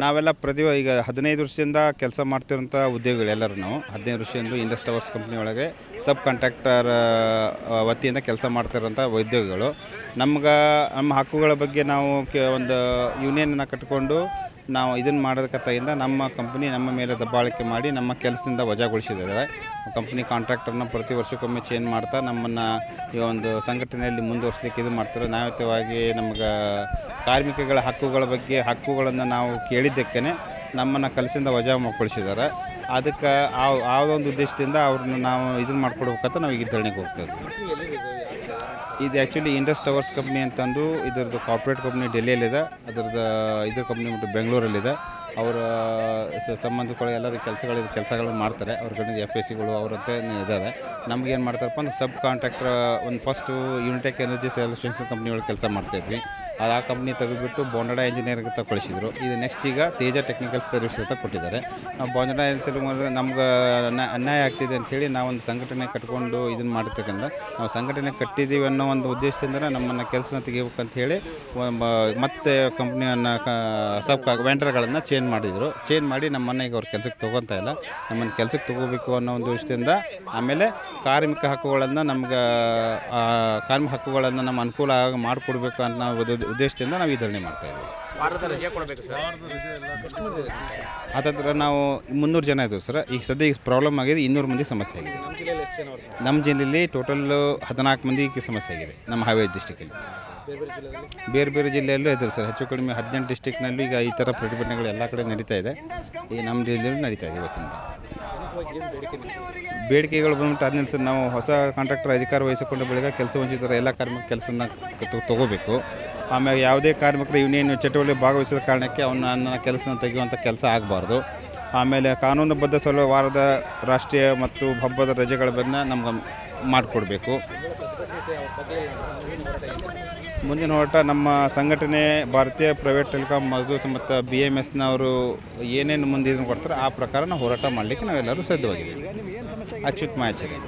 ನಾವೆಲ್ಲ ಪ್ರತಿ ಈಗ ಹದಿನೈದು ವರ್ಷದಿಂದ ಕೆಲಸ ಮಾಡ್ತಿರೋಂಥ ಉದ್ಯೋಗಿಗಳು ಎಲ್ಲರೂ ನಾವು ಹದಿನೈದು ವರ್ಷದಿಂದ ಇಂಡಸ್ ಟವರ್ಸ್ ಕಂಪ್ನಿ ಒಳಗೆ ಸಬ್ ಕಾಂಟ್ರಾಕ್ಟರ್ ವತಿಯಿಂದ ಕೆಲಸ ಮಾಡ್ತಿರೋಂಥ ಉದ್ಯೋಗಿಗಳು. ನಮ್ಗೆ, ನಮ್ಮ ಹಕ್ಕುಗಳ ಬಗ್ಗೆ ನಾವು ಕೆ, ಒಂದು ಯೂನಿಯನನ್ನು ಕಟ್ಕೊಂಡು ನಾವು ಇದನ್ನು ಮಾಡೋದಕ್ಕತ್ತಾಗಿಂದ ನಮ್ಮ ಕಂಪ್ನಿ ನಮ್ಮ ಮೇಲೆ ದಬ್ಬಾಳಿಕೆ ಮಾಡಿ ನಮ್ಮ ಕೆಲಸದಿಂದ ವಜಾಗೊಳಿಸಿದ್ದಾರೆ. ಕಂಪ್ನಿ ಕಾಂಟ್ರಾಕ್ಟರ್ನ ಪ್ರತಿ ವರ್ಷಕ್ಕೊಮ್ಮೆ ಚೇಂಜ್ ಮಾಡ್ತಾ ನಮ್ಮನ್ನು ಈ ಒಂದು ಸಂಘಟನೆಯಲ್ಲಿ ಮುಂದುವರ್ಸ್ಲಿಕ್ಕೆ ಇದು ಮಾಡ್ತಾರೆ ನ್ಯಾಯಯುತವಾಗಿ ನಮ್ಗೆ ಕಾರ್ಮಿಕಗಳ ಹಕ್ಕುಗಳ ಬಗ್ಗೆ, ಹಕ್ಕುಗಳನ್ನು ನಾವು ಕೇಳಿದ್ದಕ್ಕೇ ನಮ್ಮನ್ನು ಕಲಸಿಂದ ವಜಾ ಮಾಡಿಕೊಳಿಸಿದ್ದಾರೆ ಅದಕ್ಕೆ ಆ ಆ ಒಂದು ಉದ್ದೇಶದಿಂದ ಅವ್ರನ್ನ ನಾವು ಇದನ್ನು ಮಾಡ್ಕೊಡ್ಬೇಕಂತ ನಾವು ಈಗ ಧರಣಿಗೆ ಹೋಗ್ತೇವೆ ಇದು ಆ್ಯಕ್ಚುಲಿ ಇಂಡಸ್ ಟವರ್ಸ್ ಕಂಪ್ನಿ ಅಂತಂದು ಇದರದ್ದು ಕಾರ್ಪೊರೇಟ್ ಕಂಪ್ನಿ ಡೆಲ್ಲಿಯಲ್ಲಿದೆ ಅದರದ್ದು, ಇದ್ರ ಕಂಪ್ನಿ ಬಿಟ್ಟು ಬೆಂಗಳೂರಲ್ಲಿದೆ ಅವರ ಸಂಬಂಧಿಗಳು, ಎಲ್ಲರೂ ಕೆಲಸಗಳು ಕೆಲಸಗಳನ್ನು ಮಾಡ್ತಾರೆ. ಅವ್ರ ಕಡೆ ಎಫ್ ಎಸ್ ಸಿಗಳು ಅವರಂತೆ ಇದ್ದಾವೆ ನಮ್ಗೆ ಏನು ಮಾಡ್ತಾರಪ್ಪ ಅಂದ್ರೆ ಸಬ್ ಕಾಂಟ್ರಾಕ್ಟರ್, ಒಂದು ಫಸ್ಟು ಯುನಿಟೆಕ್ ಎನರ್ಜಿ ಸೊಲ್ಯೂಷನ್ಸ್ ಕಂಪ್ನಿಯೊಳಗೆ ಕೆಲಸ ಮಾಡ್ತಾಯಿದ್ವಿ ಅದು ಆ ಕಂಪ್ನಿ ತೆಗೆದುಬಿಟ್ಟು ಬೋಂಡಡ ಇಂಜಿನಿಯರಿಂಗ್ ಅಂತ ಕಳಿಸಿದ್ರು. ಇದು ನೆಕ್ಸ್ಟ್ ಈಗ ತೇಜ ಟೆಕ್ನಿಕಲ್ ಸರ್ವಿಸಸ್ ಅಂತ ಕೊಟ್ಟಿದ್ದಾರೆ. ನಾವು ಬೋಂಡಡ ಇಂಜಿನಿಯರಿಂಗ್ ನಮ್ಗೆ ಅನ್ಯ- ಅನ್ಯಾಯ ಆಗ್ತಿದೆ ಅಂಥೇಳಿ ನಾವೊಂದು ಸಂಘಟನೆ ಕಟ್ಕೊಂಡು ಇದನ್ನು ಮಾಡಿರ್ತಕ್ಕಂಥ ನಾವು ಸಂಘಟನೆ ಕಟ್ಟಿದ್ದೀವಿ ಅನ್ನೋ ಒಂದು ಉದ್ದೇಶದಿಂದ ನಮ್ಮನ್ನು ಕೆಲಸ ತೆಗಿಬೇಕಂತ ಹೇಳಿ ಮತ್ತೆ ಕಂಪ್ನಿಯನ್ನು ಸಬ್ ವೆಂಡರ್ಗಳನ್ನು ಚೇಂಜ್ ಮಾಡಿದರು. ಚೇಂಜ್ ಮಾಡಿ ನಮ್ಮ ಈಗ ಅವ್ರು ಕೆಲಸಕ್ಕೆ ತೊಗೊತಾ ಇಲ್ಲ. ನಮ್ಮನ್ನು ಕೆಲಸಕ್ಕೆ ತೊಗೋಬೇಕು ಅನ್ನೋ ಒಂದು ವಿಷಯದಿಂದ ಆಮೇಲೆ ಕಾರ್ಮಿಕ ಹಕ್ಕುಗಳನ್ನು ನಮ್ಗೆ ಆ, ಕಾರ್ಮಿಕ ಹಕ್ಕುಗಳನ್ನು ನಮ್ಮ ಅನುಕೂಲ ಆಗ ಮಾಡಿಕೊಡ್ಬೇಕು ಅನ್ನೋ ಉದ್ದೇಶದಿಂದ ನಾವು ಈ ಧರಣಿ ಮಾಡ್ತಾಯಿದ್ದೀವಿ ಹತ್ತತ್ರ ನಾವು ಮುನ್ನೂರು ಜನ ಇದ್ದೀವಿ ಸರ್. ಈಗ ಸದ್ಯ ಈಗ ಪ್ರಾಬ್ಲಮ್ ಆಗಿದೆ ಇನ್ನೂರು ಮಂದಿ ಸಮಸ್ಯೆ ಆಗಿದೆ. ನಮ್ಮ ಜಿಲ್ಲೆಯಲ್ಲಿ ಟೋಟಲ್ ಹದಿನಾಲ್ಕು ಮಂದಿಗೆ ಸಮಸ್ಯೆ ಆಗಿದೆ ನಮ್ಮ ಹಾವೇರಿ ಡಿಸ್ಟಿಕಲ್ಲಿ ಬೇರೆ ಬೇರೆ ಜಿಲ್ಲೆಯಲ್ಲೂ? ಇದೆ ಸರ್. ಹೆಚ್ಚು ಕಡಿಮೆ ಹದಿನೆಂಟು ಡಿಸ್ಟಿಕ್ನಲ್ಲೂ ಈಗ ಈ ಥರ ಪ್ರತಿಭಟನೆಗಳು ಎಲ್ಲ ಕಡೆ ನಡೀತಾ ಇದೆ. ಈಗ ನಮ್ಮ ಜಿಲ್ಲೆಯಲ್ಲೂ ನಡೀತಾ ಇದೆ ಇವತ್ತಿಂದ. ಬೇಡಿಕೆಗಳು ಬಂದ್ಬಿಟ್ಟು ಅದನ್ನ ಸರ್, ನಾವು ಹೊಸ ಕಾಂಟ್ರಾಕ್ಟರ್ ಅಧಿಕಾರ ವಹಿಸಿಕೊಂಡ ಬಳಿಕ ಕೆಲಸ ವಂಚಿತರ ಎಲ್ಲ ಕಾರ್ಮಿಕ ಕೆಲಸನ ತಗೋಬೇಕು. ಆಮೇಲೆ ಯಾವುದೇ ಕಾರ್ಮಿಕರು ಯೂನಿಯನ್ ಚಟುವಟಿಕೆ ಭಾಗವಹಿಸಿದ ಕಾರಣಕ್ಕೆ ಅವನ್ನ ನನ್ನ ಕೆಲಸನ ತೆಗೆಯುವಂಥ ಕೆಲಸ ಆಗಬಾರ್ದು. ಆಮೇಲೆ ಕಾನೂನುಬದ್ಧ ಸಲುವಾರದ ರಾಷ್ಟ್ರೀಯ ಮತ್ತು ಹಬ್ಬದ ರಜೆಗಳನ್ನು ನಮ್ಗೆ ಮಾಡಿಕೊಡ್ಬೇಕು. ಮುಂದಿನ ಹೋರಾಟ ನಮ್ಮ ಸಂಘಟನೆ ಭಾರತೀಯ ಪ್ರೈವೇಟ್ ಟೆಲಿಕಾಂ ಮಜ್ದೂರ್ಸ್ ಮತ್ತು ಬಿ ಎಂ ಎಸ್ನವರು ಏನೇನು ಮುಂದೆ ಇದನ್ನು ಕೊಡ್ತಾರೋ ಆ ಪ್ರಕಾರ ನಾವು ಹೋರಾಟ ಮಾಡಲಿಕ್ಕೆ ನಾವೆಲ್ಲರೂ ಸಿದ್ಧವಾಗಿದ್ದೀವಿ. ಅಚ್ಯುತ್ ಮಾಯಾಚಾರಿ